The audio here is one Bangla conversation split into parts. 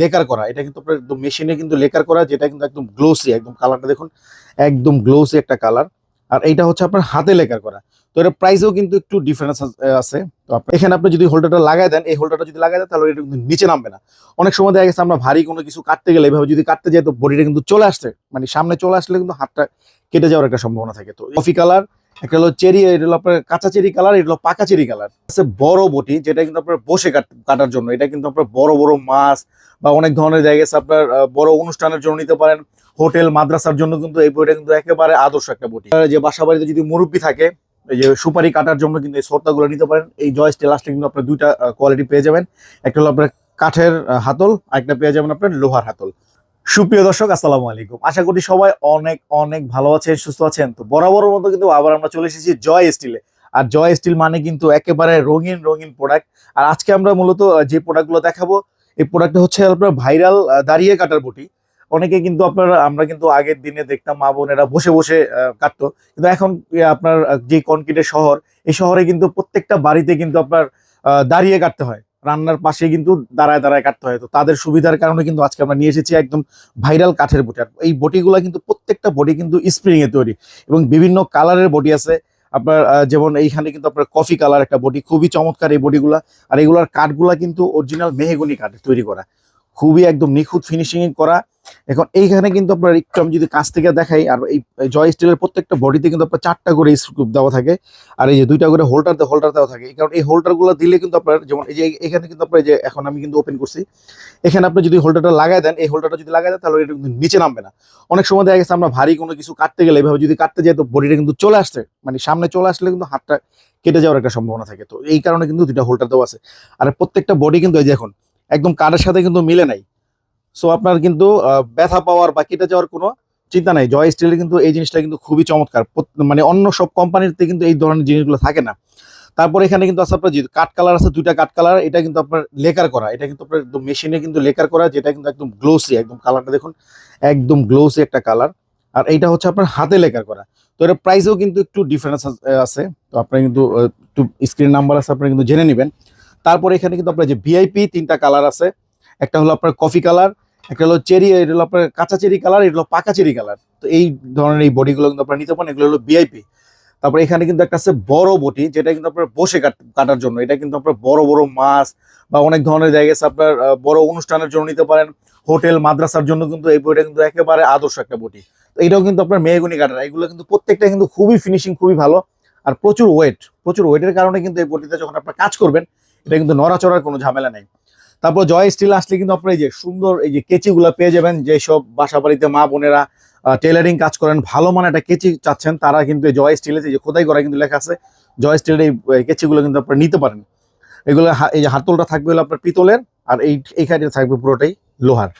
লেকার করা। এটা কিন্তু আপনার একদম মেশিনে কিন্তু লেকার করা, যেটা কিন্তু একদম গ্লোসি একদম কালারটা দেখুন, একদম গ্লোসি একটা কালার আর এইটা হচ্ছে আপনার হাতে লেকার করা। তো এর প্রাইসও কিন্তু একটু ডিফারেন্স আছে। তো এখানে আপনি যদি হোল্ডারটা লাগাই দেন, এই হোল্ডারটা যদি লাগাই দেন, তাহলে এটা কিন্তু নিচে নামবে না। অনেক সময় দেখা গেছে আমরা ভারী কোনো কিছু কাটতে গেলে, এভাবে যদি কাটতে যাই, তো বডিটা কিন্তু চলে আসছে। মানে সামনে চলে আসলে কিন্তু হাতটা কেটে যাওয়ার একটা সম্ভাবনা থাকে। তো কফি কালার একটা হলো চেরি, এটা হলো আপনার কাঁচা চেরি কালার এটা হলো পাকা চেরি কালার আছে বড় বটি, যেটা কিন্তু আপনার বসে কাট- কাটার জন্য। এটা কিন্তু আপনার বড় বড় মাছ বা অনেক ধরনের জায়গায় আছে আপনার বড় অনুষ্ঠানের জন্য নিতে পারেন। হোটেল, মাদ্রাসার জন্য কিন্তু এই বইটা কিন্তু একেবারে আদর্শ একটা বটি। যে বাসা বাড়িতে যদি মুরব্বী থাকে, এই যে সুপারি কাটার জন্য কিন্তু এই সর্তাগুলো নিতে পারেন। এই জয় স্টেল আসলে কিন্তু আপনার দুইটা কোয়ালিটি পেয়ে যাবেন। একটা হলো আপনার কাঠের হাতল, আরেকটা পেয়ে যাবেন আপনার লোহার হাতল। সুপ্রিয় দর্শক, আসসালামু আলাইকুম। আশা করি সবাই অনেক অনেক ভালো আছেন, সুস্থ আছেন। তো বরাবর মতো কিন্তু আবার আমরা চলে এসেছি জয় স্টিলে আর জয় স্টিল মানে কিন্তু একেবারে রঙিন রঙিন প্রোডাক্ট আর আজকে আমরা মূলত যে প্রোডাক্টগুলো দেখাবো, এই প্রোডাক্টটা হচ্ছে আপনার ভাইরাল দাঁড়িয়ে কাটার বটি। অনেকে কিন্তু আপনার, আমরা কিন্তু আগের দিনে দেখতাম মা বোনেরা বসে বসে কাটতো। কিন্তু এখন আপনার যে কনক্রিটের শহর, এই শহরে কিন্তু প্রত্যেকটা বাড়িতে কিন্তু আপনার দাঁড়িয়ে কাটতে হয়। রান্নার পাশে কিন্তু দাঁড়ায় দাঁড়ায় কাটতে হয়। তো তাদের সুবিধার কারণে কিন্তু আজকে আমরা নিয়ে এসেছি একদম ভাইরাল কাঠের বটি। আর এই বটিগুলো কিন্তু প্রত্যেকটা বটি কিন্তু স্প্রিং এ তৈরি এবং বিভিন্ন কালারের বটি আছে। আপনার যেমন এইখানে কিন্তু আপনার কফি কালার একটা বটি। খুবই চমৎকার এই বটিগুলা। আর এগুলার কাঠগুলা কিন্তু অরিজিনাল মেহেগুনি কাঠ তৈরি করা। খুবই একদম নিখুঁত ফিনিশিং করা। এখন এইখানে কিন্তু আপনার একটু আমি যদি কাছ থেকে দেখাই, আর এই জয় স্টিলের প্রত্যেকটা বডিতে কিন্তু আপনার চারটা করে স্ক্রুপ দেওয়া থাকে, আর এই যে দুইটা করে হোল্ডার হোল্ডার দেওয়া থাকে। কারণ এই হোল্ডারগুলো দিলে কিন্তু আপনার যেমন এই যে এখানে কিন্তু আপনার যে এখন আমি কিন্তু ওপেন করছি, এখানে আপনি যদি হোল্ডারটা লাগাই দেন, এই হোল্ডারটা যদি লাগাই দেন, তাহলে এটা কিন্তু নিচে নামবে না। অনেক সময় দেখা গেছে আমরা ভারী কোনো কিছু কাটতে গেলে, এভাবে যদি কাটতে যাই তো বডিটা কিন্তু চলে আসছে মানে সামনে চলে আসলে কিন্তু হাতটা কেটে যাওয়ার একটা সম্ভাবনা থাকে। তো এই কারণে কিন্তু দুইটা হোল্ডার দেওয়া আছে। আর প্রত্যেকটা বডি কিন্তু এই যে এখন একদম কাঠের সাথে কিন্তু মিলে নাই। সো আপনার কিন্তু ব্যথা পাওয়ার বা কেটে যাওয়ার কোনো চিন্তা নাই। জয় স্টিলের কিন্তু এই জিনিসটা কিন্তু খুবই চমৎকার। মানে অন্য সব কোম্পানিতে কিন্তু এই ধরনের জিনিসগুলো থাকে না। তারপর এখানে কিন্তু আছে আপনার কাঠ কালার আছে, দুইটা কাঠ কালার, এটা কিন্তু আপনার লেকার করা। এটা কিন্তু আপনার একদম মেশিনে কিন্তু লেকার করা, যেটা কিন্তু একদম গ্লোসি, একদম কালারটা দেখুন, একদম গ্লোসি একটা কালার। আর এইটা হচ্ছে আপনার হাতে লেকার করা। তো এর প্রাইসও কিন্তু একটু ডিফারেন্স আছে। তো আপনার কিন্তু একটু স্ক্রিন নাম্বার আছে, আপনারা কিন্তু জেনে নেবেন। তারপর এখানে কিন্তু আপনার যে ভিআইপি তিনটা কালার আছে। একটা হলো আপনার কফি কালার একটা হলো চেরি এটা হলো আপনার কাঁচা চেরি কালার এটা হলো পাকা চেরি কালার তো এই ধরনের এই বডিগুলো কিন্তু আপনারা নিতে পারেন, এগুলো হলো ভিআইপি তারপরে এখানে কিন্তু একটা আছে বড় বটি, যেটা কিন্তু আপনার বসে কাট- কাটার জন্য। এটা কিন্তু আপনার বড় বড় মাছ বা অনেক ধরনের জায়গায় আছে আপনার বড় অনুষ্ঠানের জন্য নিতে পারেন। হোটেল, মাদ্রাসার জন্য কিন্তু এই বইটা কিন্তু একেবারে আদর্শ একটা বটি। তো এটাও কিন্তু আপনার মেহগুনি কাটার। এগুলো কিন্তু প্রত্যেকটা কিন্তু খুবই ফিনিশিং খুবই ভালো। আর প্রচুর ওয়েট প্রচুর ওয়েটের কারণে কিন্তু এই বটিতে যখন আপনার কাজ করবেন এটা কিন্তু নড়াচড়ার কোনো ঝামেলা নেই। তারপর জয় স্টিল আসলে কিন্তু আপনার এই যে সুন্দর এই যে কেচিগুলো পেয়ে যাবেন যেসব বাসা বাড়িতে মা বোনেরা টেলারিং কাজ করেন, ভালো মানে একটা কেচি চাচ্ছেন, তারা কিন্তু জয় স্টিলে যে খোদাই করা কিন্তু লেখা আছে, জয় স্টিলের এই কেচিগুলো কিন্তু আপনারা নিতে পারেন। এগুলো এই যে হাতলটা থাকবে হলো আপনার পিতলের, আর এই এইখানে থাকবে পুরোটাই লোহার।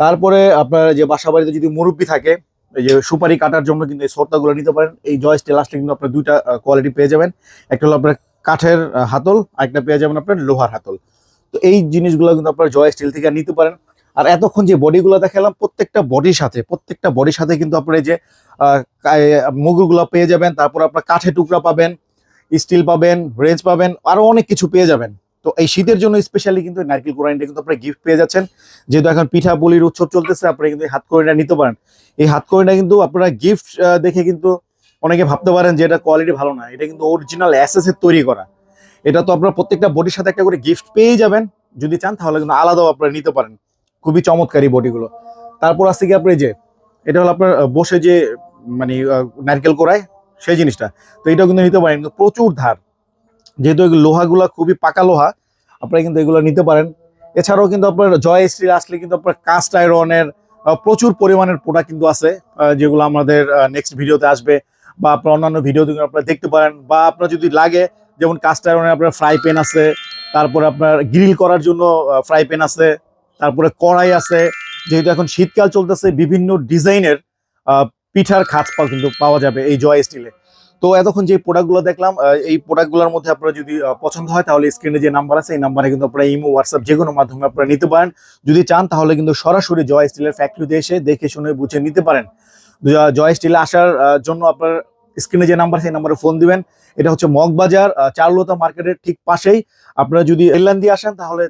তারপরে আপনার যে বাসা বাড়িতে যদি মুরব্বী থাকে, এই যে সুপারি কাটার জন্য কিন্তু এই সর্তাগুলো নিতে পারেন। এই জয় স্টিল আসলে কিন্তু আপনার দুইটা কোয়ালিটি পেয়ে যাবেন। একটা হলো আপনার কাঠের হাতল, আরেকটা পেয়ে যাবেন আপনার লোহার হাতল। তো এই জিনিসগুলো কিন্তু আপনার জয় স্টিল থেকে নিতে পারেন। আর এতক্ষণ যে বডিগুলো দেখালাম, প্রত্যেকটা বডির সাথে, প্রত্যেকটা বডির সাথে কিন্তু আপনার এই যে মুগুরগুলো পেয়ে যাবেন। তারপর আপনার কাঠের টুকরা পাবেন স্টিল পাবেন রেঞ্জ পাবেন, আরও অনেক কিছু পেয়ে যাবেন। তো এই শীতের জন্য স্পেশালি কিন্তু নারকেল কোরাইনটা কিন্তু আপনার গিফট পেয়ে যাচ্ছেন। যেহেতু এখন পিঠা বলির উৎসব চলতেছে, আপনারা কিন্তু হাত কোরাইনটা নিতে পারেন। এই হাত কিন্তু আপনারা গিফট দেখে কিন্তু অনেকে ভাবতে পারেন যে এটা কোয়ালিটি ভালো না, এটা কিন্তু অরিজিনাল অ্যাসেসের তৈরি করা। এটা তো আপনারা প্রত্যেকটা বডির সাথে একটা করে গিফট পেয়ে যাবেন, যদি চান তাহলে কিন্তু আলাদাও আপনারা নিতে পারেন। খুবই চমৎকারী বডিগুলো তারপর আসছে কি আপনি যে, এটা হলো আপনার বসে যে মানে নারকেল কোড়ায়, সেই জিনিসটা। তো এটাও কিন্তু নিতে পারেন, কিন্তু প্রচুর ধার। যেহেতু লোহাগুলো খুবই পাকা লোহা, আপনারা কিন্তু এগুলো নিতে পারেন। এছাড়াও কিন্তু আপনার জয় স্টিল আসলে কিন্তু আপনার কাস্ট আয়রনের প্রচুর পরিমাণের প্রোডাক্ট কিন্তু আছে যেগুলো আমাদের নেক্সট ভিডিওতে আসবে। বা আপনার অন্যান্য ভিডিও আপনারা দেখতে পারেন, বা আপনার যদি লাগে, যেমন কাস্ট আপনার ফ্রাই প্যান আছে, তারপরে আপনার গ্রিল করার জন্য ফ্রাই প্যান আছে, তারপরে কড়াই আছে, যেহেতু এখন শীতকাল চলতেছে, বিভিন্ন ডিজাইনের পিঠার খাঁচ পাও কিন্তু পাওয়া যাবে এই জয় স্টিলে তো এতক্ষণ যে প্রোডাক্টগুলো দেখলাম এই প্রোডাক্টগুলোর মধ্যে আপনারা যদি পছন্দ হয়, তাহলে স্ক্রিনে যে নাম্বার আছে, এই নাম্বারে কিন্তু আপনারা ইমো, হোয়াটসঅ্যাপ যে কোনো মাধ্যমে আপনারা নিতে পারেন। যদি চান, তাহলে কিন্তু সরাসরি জয় স্টিলের ফ্যাক্টরিতে এসে দেখে শুনে বুঝে নিতে পারেন। জয় স্টিলে আসার জন্য আপনার স্ক্রিনে যে নাম্বার, সেই নাম্বারে ফোন দিবেন। এটা হচ্ছে মগবাজার চারুলতা মার্কেটের ঠিক পাশেই। আপনারা যদি এলান দিয়ে আসেন, তাহলে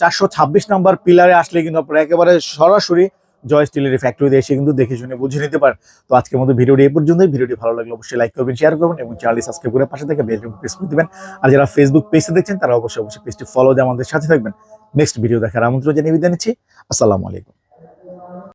চারশো ছাব্বিশ নাম্বার পিলারে আসলে কিন্তু আপনারা একেবারে সরাসরি জয় স্টিলের ফ্যাক্টরিতে এসে কিন্তু দেখে শুনে বুঝে নিতে পারেন। তো আজকের মতো ভিডিওটি এই পর্যন্তই। ভিডিওটি ভালো লাগলে অবশ্যই লাইক করবেন শেয়ার করবেন এবং চ্যানেলটি সাবস্ক্রাইব করে পাশে থেকে বেল প্রেস করে দিবেন। আর যারা ফেসবুক পেজে দেখছেন, তারা অবশ্যই অবশ্যই পেজটি ফলো দিয়ে আমাদের সাথে থাকবেন। নেক্সট ভিডিও দেখার আমন্ত্রণ জানিয়ে বিদায় নিচ্ছি। আসসালামু আলাইকুম।